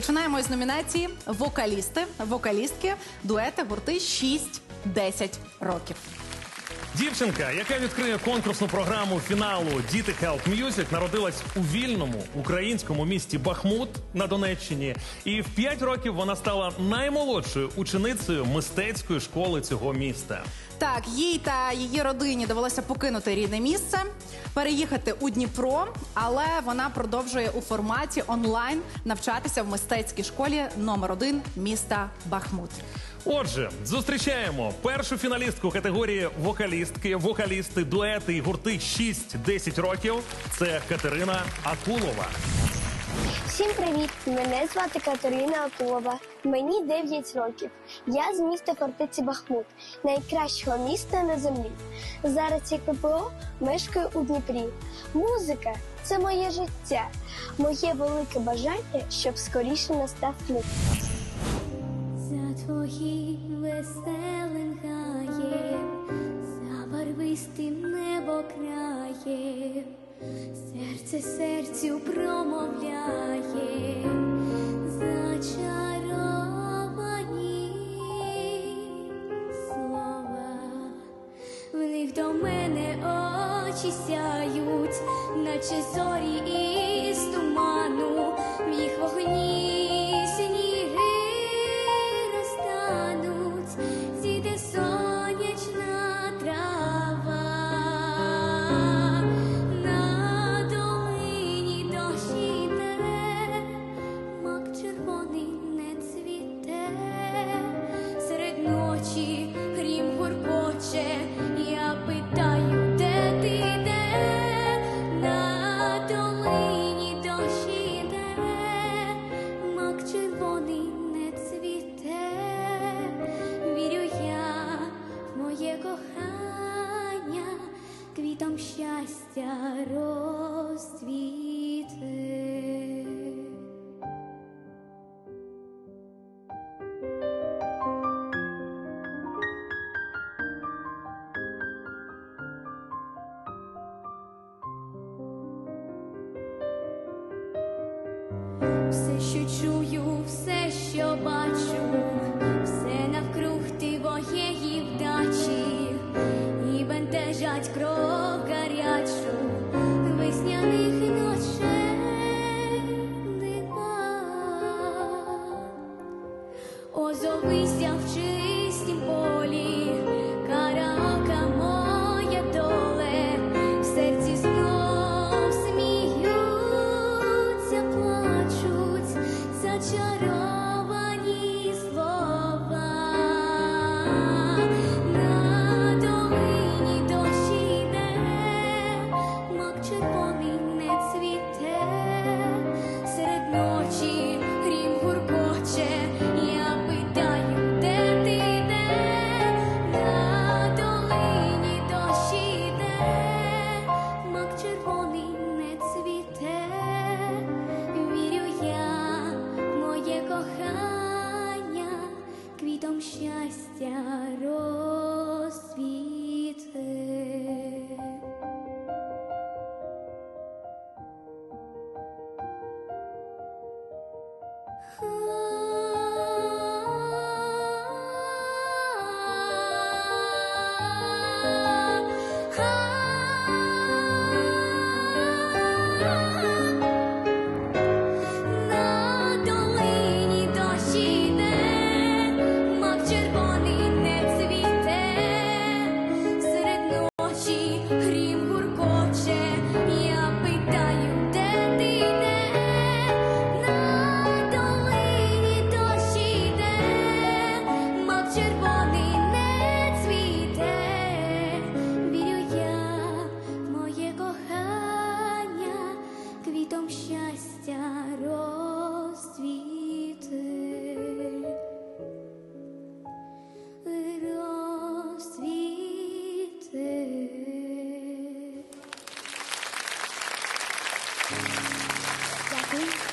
Починаємо з номінації Вокалісти, вокалістки, дуети, гурти 6-10 років. Дівчинка, яка відкриє конкурсну програму фіналу Діти Help Music, народилась у вільному українському місті Бахмут на Донеччині. І в 5 років вона стала наймолодшою ученицею мистецької школи цього міста. Так, їй та її родині довелося покинути рідне місце, переїхати у Дніпро, але вона продовжує у форматі онлайн навчатися в мистецькій школі номер 1 міста Бахмут. Отже, зустрічаємо першу фіналістку категорії вокалістки, вокалісти, дуети і гурти 6-10 років. Це Катерина Акулова. Всім привіт! Мене звати Катерина Акулова. Мені 9 років. Я з міста Фортиці Бахмут, найкращого міста на землі. Зараз як ППО мешкаю у Дніпрі. Музика це моє життя, моє велике бажання, щоб скоріше настав кліп. Твоїм веселим гаєм, за барвистим небо серце серцю промовляє, зачаровані слова, в них до мене очі сяють, наче зорі із туману, на долині дощ іде, мак червоний не цвіте, серед ночі грім гуркоче, що чую, все, що бачу, Merci.